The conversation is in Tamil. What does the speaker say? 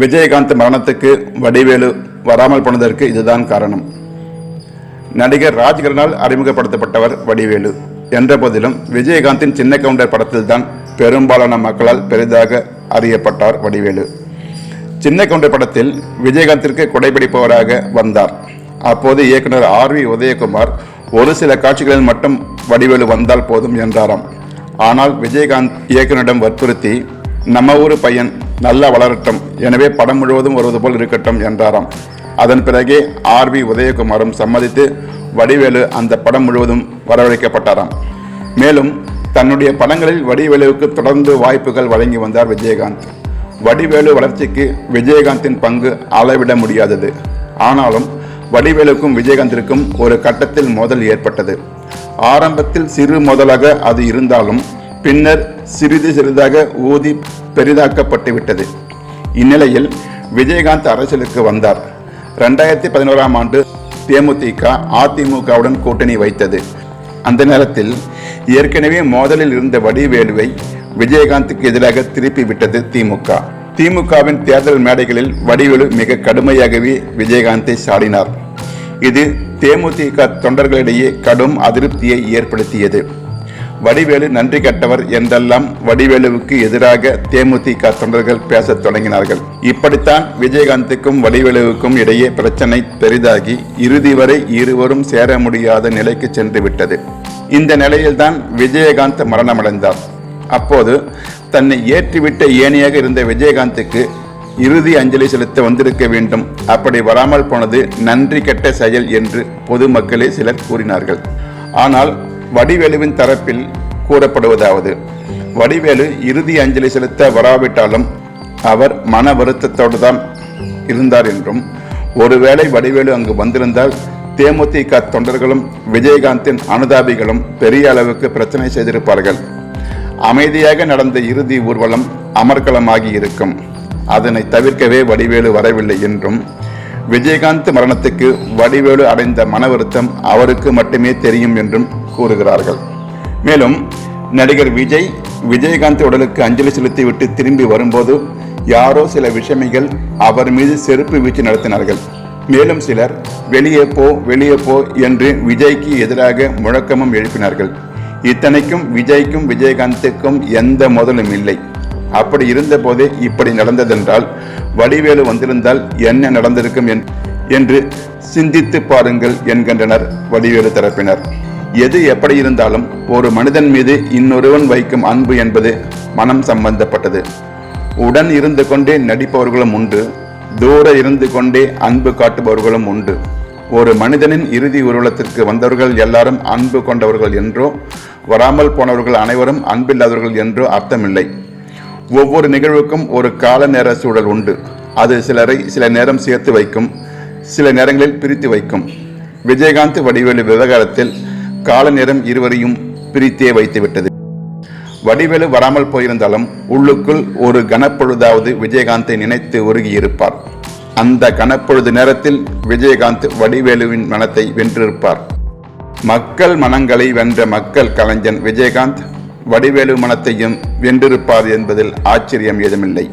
விஜயகாந்த் மரணத்துக்கு வடிவேலு வராமல் போனதற்கு இதுதான் காரணம். நடிகர் ராஜ்கரனால் அறிமுகப்படுத்தப்பட்டவர் வடிவேலு. என்ற போதிலும் விஜயகாந்தின் சின்ன கவுண்டர் படத்தில்தான் பெரும்பாலான மக்களால் பெரிதாக அறியப்பட்டார் வடிவேலு. சின்ன கவுண்டர் படத்தில் விஜயகாந்திற்கு கொடைபிடிப்பவராக வந்தார். அப்போது இயக்குனர் ஆர் வி உதயகுமார் ஒரு சில காட்சிகளில் மட்டும் வடிவேலு வந்தால் போதும் என்றாராம். ஆனால் விஜயகாந்த் இயக்குனரிடம் வற்புறுத்தி நம்ம ஊர் பையன் நல்லா வளரட்டும். எனவே படம் முழுவதும் வருவது போல் இருக்கட்டும் என்றாராம். அதன் பிறகே ஆர் வி உதயகுமாரும் சம்மதித்து வடிவேலு அந்த படம் முழுவதும் வரவழைக்கப்பட்டாராம். மேலும் தன்னுடைய படங்களில் வடிவேலுவுக்கு தொடர்ந்து வாய்ப்புகள் வழங்கி வந்தார் விஜயகாந்த். வடிவேலு வளர்ச்சிக்கு விஜயகாந்தின் பங்கு அளவிட முடியாதது. ஆனாலும் வடிவேலுக்கும் விஜயகாந்திற்கும் ஒரு கட்டத்தில் மோதல் ஏற்பட்டது. ஆரம்பத்தில் சிறு மோதலாக அது இருந்தாலும் பின்னர் சிறிது சிறிதாக ஊதி பெரிதாக்கப்பட்டுவிட்டது இந்நிலையில் விஜயகாந்த் அரசியலுக்கு வந்தார். ரெண்டாயிரத்தி பதினோராம் ஆண்டு தேமுதிக அதிமுகவுடன் கூட்டணி வைத்தது. அந்த நேரத்தில் ஏற்கனவே மோதலில் இருந்த வடிவேலுவை விஜயகாந்துக்கு எதிராக திருப்பி விட்டது திமுக. திமுகவின் தேர்தல் மேடைகளில் வடிவேலு மிக கடுமையாகவே விஜயகாந்தை சாடினார். இது தேமுதிக தொண்டர்களிடையே கடும் அதிருப்தியை ஏற்படுத்தியது. வடிவேலு நன்றி கட்டவர் என்றெல்லாம் வடிவேலுவுக்கு எதிராக தேமுதிக தொண்டர்கள் பேசத் தொடங்கினார்கள். இப்படித்தான் விஜயகாந்துக்கும் வடிவேலுவுக்கும் இடையே பிரச்சனை பெரிதாகி இறுதி வரை இருவரும் சேர முடியாத நிலைக்கு சென்று விட்டது. இந்த நிலையில்தான் விஜயகாந்த் மரணமடைந்தார். அப்போது தன்னை ஏற்றிவிட்ட ஏனையாக இருந்த விஜயகாந்துக்கு இறுதி அஞ்சலி செலுத்த வந்திருக்க வேண்டும். அப்படி வராமல் போனது நன்றி கெட்ட செயல் என்று பொதுமக்களே சிலர் கூறினார்கள். ஆனால் வடிவேலுவின் தரப்பில் கூறப்படுவதாவது. வடிவேலு இறுதி அஞ்சலி செலுத்த வராவிட்டாலும் அவர் மன வருத்தத்தோடு தான் இருந்தார் என்றும் ஒருவேளை வடிவேலு அங்கு வந்திருந்தால் தேமுதிக தொண்டர்களும் விஜயகாந்தின் அனுதாபிகளும் பெரிய அளவுக்கு பிரச்சனை செய்திருப்பார்கள். அமைதியாக நடந்த இறுதி ஊர்வலம் அமர்க்களமாகி இருக்கும். அதனை தவிர்க்கவே வடிவேலு வரவில்லை என்றும் விஜயகாந்த் மரணத்துக்கு வடிவேலு அடைந்த மன வருத்தம் அவருக்கு மட்டுமே தெரியும் என்றும் கூறுகிறார்கள். மேலும் நடிகர் விஜய் விஜயகாந்த் உடலுக்கு அஞ்சலி செலுத்திவிட்டு திரும்பி வரும்போது யாரோ சில விஷமிகள் அவர் மீது செருப்பு வீச்சு நடத்தினார்கள். மேலும் சிலர் வெளியே போ வெளியே போ என்று விஜய்க்கு எதிராக முழக்கமும் எழுப்பினார்கள். இத்தனைக்கும் விஜய்க்கும் விஜயகாந்துக்கும் எந்த முதலும் இல்லை. அப்படி இருந்தபோதே இப்படி நடந்ததென்றால் வடிவேலு வந்திருந்தால் என்ன நடந்திருக்கும் என்- என்று சிந்தித்து பாருங்கள் என்கின்றனர் வடிவேலு தரப்பினர். எது எப்படி இருந்தாலும் ஒரு மனிதன் மீது இன்னொருவன் வைக்கும் அன்பு என்பது மனம் சம்பந்தப்பட்டது. உடன் இருந்து கொண்டே நடிப்பவர்களும் உண்டு. தூர இருந்து கொண்டே அன்பு காட்டுபவர்களும் உண்டு. ஒரு மனிதனின் இறுதி ஊர்வலத்திற்கு வந்தவர்கள் எல்லாரும் அன்பு கொண்டவர்கள் என்றோ வராமல் போனவர்கள் அனைவரும் அன்பில்லாதவர்கள் என்றோ அர்த்தமில்லை. ஒவ்வொரு நிகழ்வுக்கும் ஒரு கால நேர சூழல் உண்டு. அது சிலரை சில நேரம் சேர்த்து வைக்கும் சில நேரங்களில் பிரித்து வைக்கும். விஜயகாந்த் வடிவேலு விவகாரத்தில் கால நேரம் இருவரையும் பிரித்தே வைத்துவிட்டது வடிவேலு வராமல் போயிருந்தாலும் உள்ளுக்குள் ஒரு கனப்பொழுதாவது விஜயகாந்தை நினைத்து உருகியிருப்பார். அந்த கனப்பொழுது நேரத்தில் விஜயகாந்த் வடிவேலுவின் மனத்தை வென்றிருப்பார். மக்கள் மனங்களை வென்ற மக்கள் கலைஞன் விஜயகாந்த் வடிவேலு மனத்தையும் வென்றிருப்பார் என்பதில் ஆச்சரியம் ஏதுமில்லை.